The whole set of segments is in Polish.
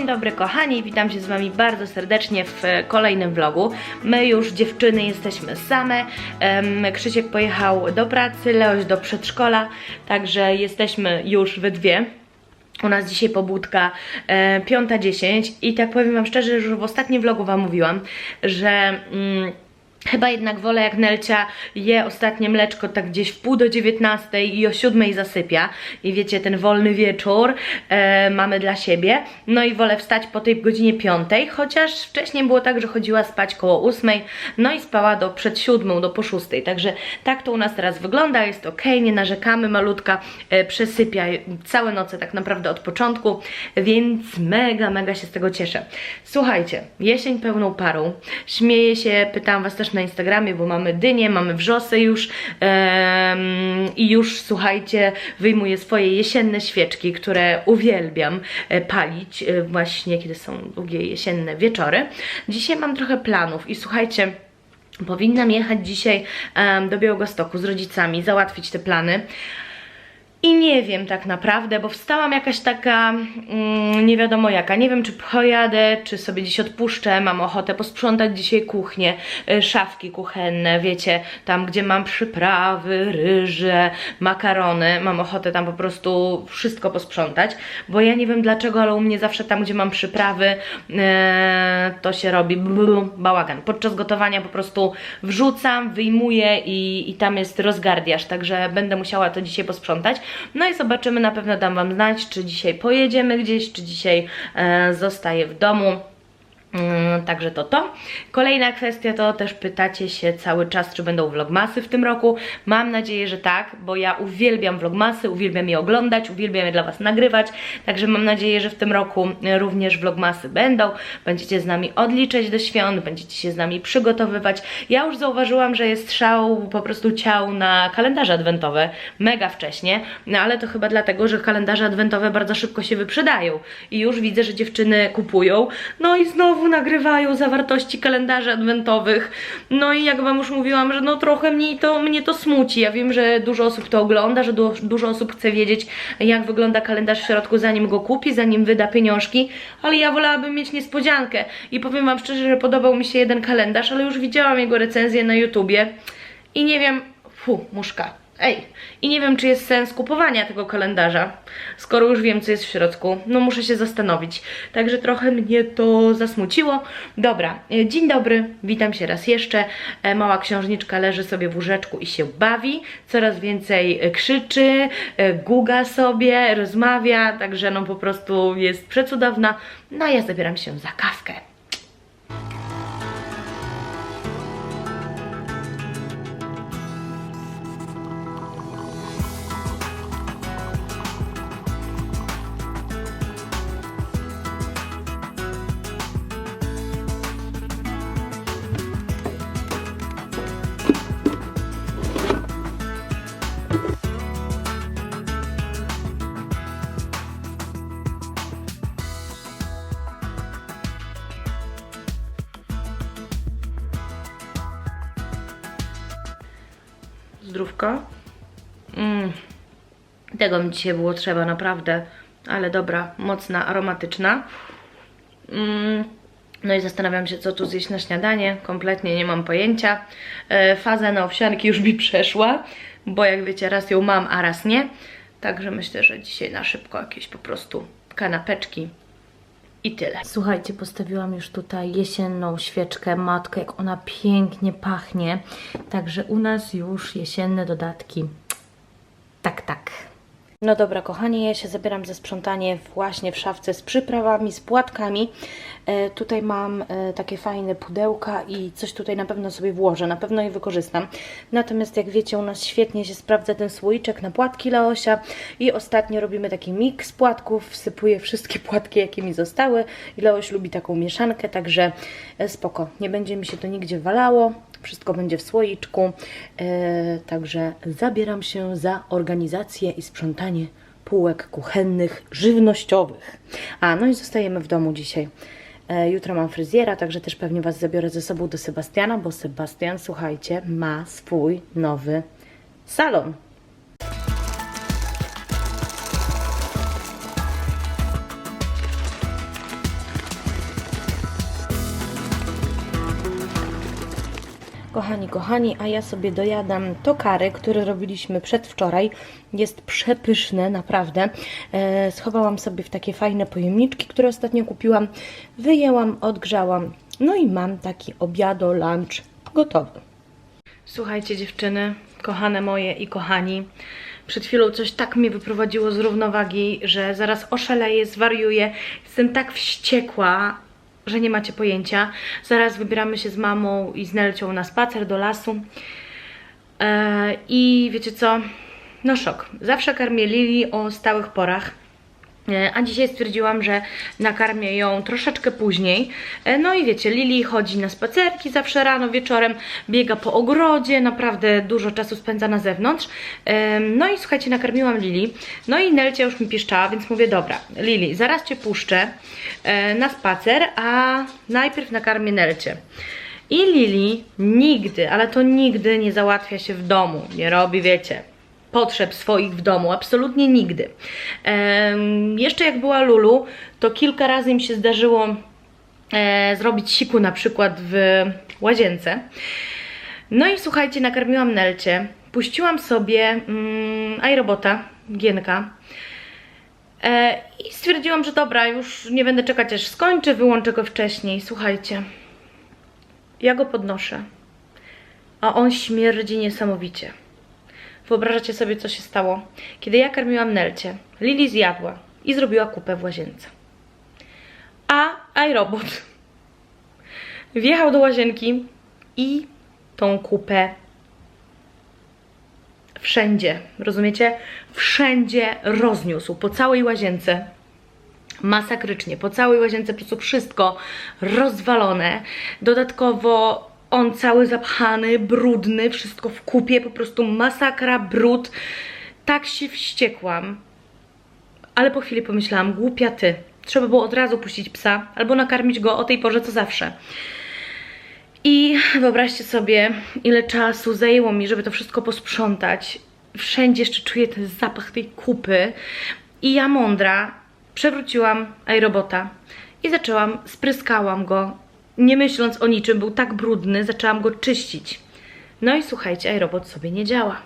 Dzień dobry kochani, witam się z wami bardzo serdecznie w e, kolejnym vlogu. My już dziewczyny jesteśmy same. Krzysiek pojechał do pracy, Leoś do przedszkola, także jesteśmy już we dwie. U nas dzisiaj pobudka e, 5.10 i tak powiem wam szczerze, że już w ostatnim vlogu wam mówiłam, że mm, chyba jednak wolę jak Nelcia je ostatnie mleczko tak gdzieś w pół do 19 i o 7 zasypia. I wiecie, ten wolny wieczór e, mamy dla siebie, no i wolę wstać po tej godzinie 5, chociaż wcześniej było tak, że chodziła spać koło 8, no i spała do przed 7, do po 6, także tak to u nas teraz wygląda, jest ok, nie narzekamy, malutka e, przesypia całe noce tak naprawdę od początku, więc mega, mega się z tego cieszę. Słuchajcie, jesień pełną parą, śmieję się, pytam was też na Instagramie, bo mamy dynie, mamy wrzosy już i już słuchajcie, wyjmuję swoje jesienne świeczki, które uwielbiam e, palić e, właśnie kiedy są długie jesienne wieczory. Dzisiaj mam trochę planów i słuchajcie, Powinnam jechać dzisiaj do Białegostoku z rodzicami, załatwić te plany. I nie wiem tak naprawdę, bo wstałam jakaś taka, mm, nie wiadomo jaka. Nie wiem, czy pojadę, czy sobie dziś odpuszczę. Mam ochotę posprzątać dzisiaj kuchnię, y, szafki kuchenne, wiecie, tam gdzie mam przyprawy, ryże, makarony. Mam ochotę tam po prostu wszystko posprzątać, bo ja nie wiem dlaczego, ale u mnie zawsze tam, gdzie mam przyprawy, e, to się robi blu, bałagan. Podczas gotowania po prostu wrzucam, wyjmuję i, i tam jest rozgardiaż, także będę musiała to dzisiaj posprzątać. No i zobaczymy, na pewno dam Wam znać, czy dzisiaj pojedziemy gdzieś, czy dzisiaj e, zostaję w domu. Mm, Także to to. Kolejna kwestia to też pytacie się cały czas, czy będą vlogmasy w tym roku. Mam nadzieję, że tak, bo ja uwielbiam vlogmasy, uwielbiam je oglądać, uwielbiam je dla Was nagrywać. Także mam nadzieję, że w tym roku również vlogmasy będą. Będziecie z nami odliczać do świąt, będziecie się z nami przygotowywać. Ja już zauważyłam, że jest szał po prostu ciał na kalendarze adwentowe mega wcześnie, no ale to chyba dlatego, że kalendarze adwentowe bardzo szybko się wyprzedają i już widzę, że dziewczyny kupują. No i znowu nagrywają zawartości kalendarzy adwentowych. No i jak Wam już mówiłam, że no trochę mnie to, mnie to smuci. Ja wiem, że dużo osób to ogląda, że du dużo osób chce wiedzieć, jak wygląda kalendarz w środku, zanim go kupi, zanim wyda pieniążki, ale ja wolałabym mieć niespodziankę. I powiem Wam szczerze, że podobał mi się jeden kalendarz, ale już widziałam jego recenzję na YouTubie i nie wiem, fu, muszka. Ej, i nie wiem, czy jest sens kupowania tego kalendarza, skoro już wiem, co jest w środku. No muszę się zastanowić. Także trochę mnie to zasmuciło. Dobra, e, dzień dobry, witam się raz jeszcze. E, Mała księżniczka leży sobie w łóżeczku i się bawi. Coraz więcej e, krzyczy, guga sobie, rozmawia, także no po prostu jest przecudowna. No a ja zabieram się za kawkę. Zdrówko. Mm. Tego mi dzisiaj było trzeba, naprawdę. Ale dobra, mocna, aromatyczna. Mm. No i zastanawiam się, co tu zjeść na śniadanie. Kompletnie nie mam pojęcia. E, faza na owsianki już mi przeszła, bo jak wiecie, raz ją mam, a raz nie. Także myślę, że dzisiaj na szybko jakieś po prostu kanapeczki i tyle. Słuchajcie, postawiłam już tutaj jesienną świeczkę, matkę, jak ona pięknie pachnie. Także u nas już jesienne dodatki. Tak, tak. No dobra, kochani, ja się zabieram za sprzątanie właśnie w szafce z przyprawami, z płatkami. E, tutaj mam e, takie fajne pudełka i coś tutaj na pewno sobie włożę, na pewno je wykorzystam. Natomiast jak wiecie, u nas świetnie się sprawdza ten słoiczek na płatki Leosia i ostatnio robimy taki miks płatków, wsypuję wszystkie płatki, jakie mi zostały i Leoś lubi taką mieszankę, także e, spoko, nie będzie mi się to nigdzie walało. Wszystko będzie w słoiczku, e, także zabieram się za organizację i sprzątanie półek kuchennych, żywnościowych. A, no i zostajemy w domu dzisiaj. E, jutro mam fryzjera, także też pewnie Was zabiorę ze sobą do Sebastiana, bo Sebastian, słuchajcie, ma swój nowy salon. Kochani, kochani, a ja sobie dojadam tokary, które robiliśmy przedwczoraj. Jest przepyszne, naprawdę. E, schowałam sobie w takie fajne pojemniczki, które ostatnio kupiłam. Wyjęłam, odgrzałam. No i mam taki obiado, lunch gotowy. Słuchajcie dziewczyny, kochane moje i kochani. Przed chwilą coś tak mnie wyprowadziło z równowagi, że zaraz oszaleję, zwariuję. Jestem tak wściekła, że nie macie pojęcia. Zaraz wybieramy się z mamą i z Nelcią na spacer do lasu. E, I wiecie co? No szok. Zawsze karmię Lili o stałych porach. E, A dzisiaj stwierdziłam, że nakarmię ją troszeczkę później. E, No i wiecie, Lili chodzi na spacerki zawsze rano, wieczorem, biega po ogrodzie, naprawdę dużo czasu spędza na zewnątrz. E, No i słuchajcie, nakarmiłam Lili. No i Nelcia już mi pieszczała, więc mówię, dobra, Lili, zaraz Cię puszczę na spacer, a najpierw nakarmię Nelcie. I Lili nigdy, ale to nigdy nie załatwia się w domu, nie robi, wiecie, potrzeb swoich w domu, absolutnie nigdy. Jeszcze jak była Lulu, to kilka razy mi się zdarzyło e, zrobić siku na przykład w łazience. No i słuchajcie, nakarmiłam Nelcie, puściłam sobie mm, iRobota, Gienka, e, i stwierdziłam, że dobra, już nie będę czekać aż skończę, wyłączę go wcześniej. Słuchajcie, ja go podnoszę, a on śmierdzi niesamowicie. Wyobrażacie sobie, co się stało? Kiedy ja karmiłam Nelcie, Lili zjadła i zrobiła kupę w łazience. A iRobot wjechał do łazienki i tą kupę wszędzie, rozumiecie? Wszędzie rozniósł, po całej łazience. Masakrycznie, po całej łazience po prostu wszystko rozwalone. Dodatkowo on cały zapchany, brudny, wszystko w kupie, po prostu masakra, brud. Tak się wściekłam. Ale po chwili pomyślałam, głupia ty. Trzeba było od razu puścić psa, albo nakarmić go o tej porze co zawsze. I wyobraźcie sobie, ile czasu zajęło mi, żeby to wszystko posprzątać. Wszędzie jeszcze czuję ten zapach tej kupy. I ja mądra przewróciłam iRobota i zaczęłam, spryskałam go, nie myśląc o niczym, był tak brudny, zaczęłam go czyścić. No i słuchajcie, iRobot sobie nie działa.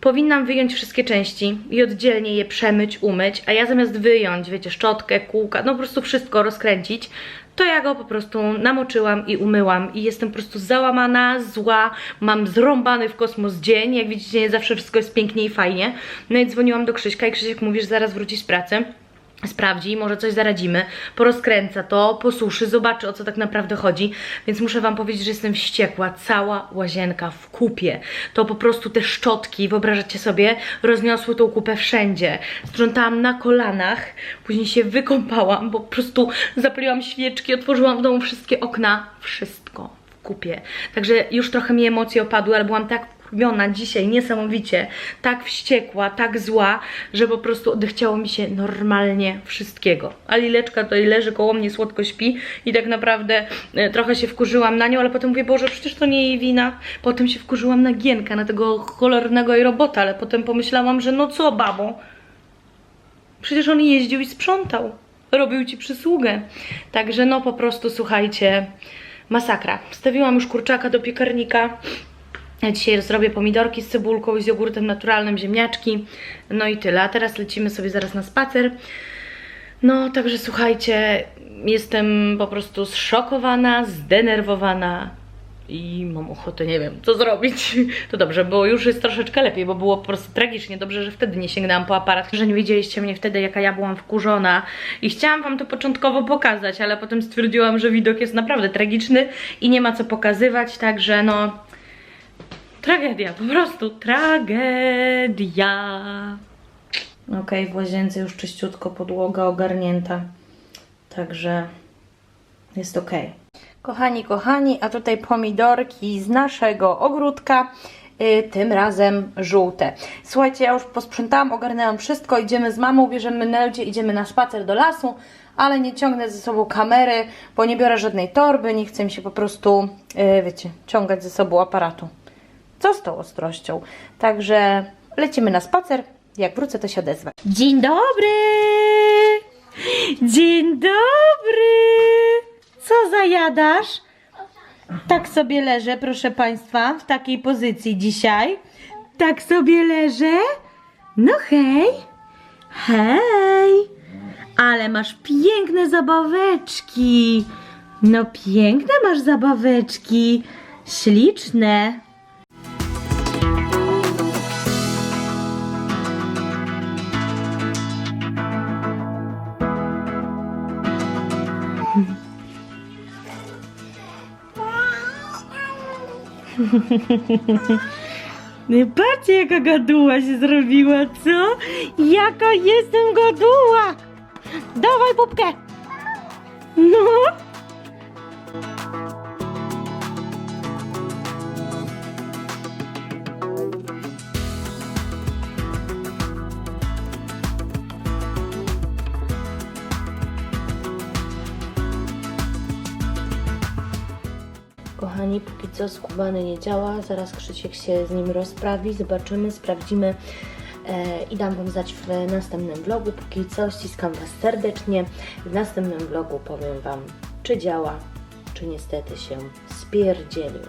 Powinnam wyjąć wszystkie części i oddzielnie je przemyć, umyć, a ja zamiast wyjąć, wiecie, szczotkę, kółka, no po prostu wszystko rozkręcić, to ja go po prostu namoczyłam i umyłam i jestem po prostu załamana, zła, mam zrąbany w kosmos dzień, jak widzicie nie zawsze wszystko jest pięknie i fajnie. No i dzwoniłam do Krzyśka i Krzysiek mówi, że zaraz wróci z pracy sprawdzi, może coś zaradzimy, porozkręca to, posuszy, zobaczy o co tak naprawdę chodzi, więc muszę Wam powiedzieć, że jestem wściekła, cała łazienka w kupie, to po prostu te szczotki, wyobrażacie sobie, rozniosły tą kupę wszędzie, sprzątałam na kolanach, później się wykąpałam, bo po prostu zapaliłam świeczki, otworzyłam w domu wszystkie okna, wszystko w kupie, także już trochę mi emocje opadły, ale byłam tak wkurwiona dzisiaj niesamowicie, tak wściekła, tak zła, że po prostu odechciało mi się normalnie wszystkiego. A Lileczka tutaj leży koło mnie, słodko śpi i tak naprawdę e, trochę się wkurzyłam na nią, ale potem mówię, Boże, przecież to nie jej wina. Potem się wkurzyłam na Gienka, na tego cholernego jej robota, ale potem pomyślałam, że no co, babo, przecież on jeździł i sprzątał. Robił ci przysługę. Także no po prostu słuchajcie, masakra. Wstawiłam już kurczaka do piekarnika. Ja dzisiaj zrobię pomidorki z cebulką i z jogurtem naturalnym, ziemniaczki. No i tyle. A teraz lecimy sobie zaraz na spacer. No, także słuchajcie, jestem po prostu zszokowana, zdenerwowana i mam ochotę, nie wiem, co zrobić. To dobrze, bo już jest troszeczkę lepiej, bo było po prostu tragicznie. Dobrze, że wtedy nie sięgnęłam po aparat, że nie widzieliście mnie wtedy, jaka ja byłam wkurzona. I chciałam wam to początkowo pokazać, ale potem stwierdziłam, że widok jest naprawdę tragiczny i nie ma co pokazywać, także no... Tragedia, po prostu tragedia. Okej, w łazience już czyściutko podłoga ogarnięta, także jest ok. Kochani, kochani, a tutaj pomidorki z naszego ogródka, y, tym razem żółte. Słuchajcie, ja już posprzątałam, ogarnęłam wszystko, idziemy z mamą, bierzemy Neldzie, idziemy na spacer do lasu, ale nie ciągnę ze sobą kamery, bo nie biorę żadnej torby, nie chcę mi się po prostu, y, wiecie, ciągać ze sobą aparatu. Co z tą ostrością? Także lecimy na spacer. Jak wrócę, to się odezwę. Dzień dobry! Dzień dobry! Co zajadasz? Tak sobie leżę, proszę Państwa, w takiej pozycji dzisiaj. Tak sobie leżę. No hej. Hej. Ale masz piękne zabaweczki. No piękne masz zabaweczki. Śliczne. Patrzcie jaka gaduła się zrobiła, co? Jaka jestem gaduła! Dawaj pupkę! No! Kochani, póki co skubany nie działa, zaraz Krzysiek się z nim rozprawi, zobaczymy, sprawdzimy e, i dam Wam znać w następnym vlogu. Póki co ściskam Was serdecznie. W następnym vlogu powiem Wam, czy działa, czy niestety się spierdzielił.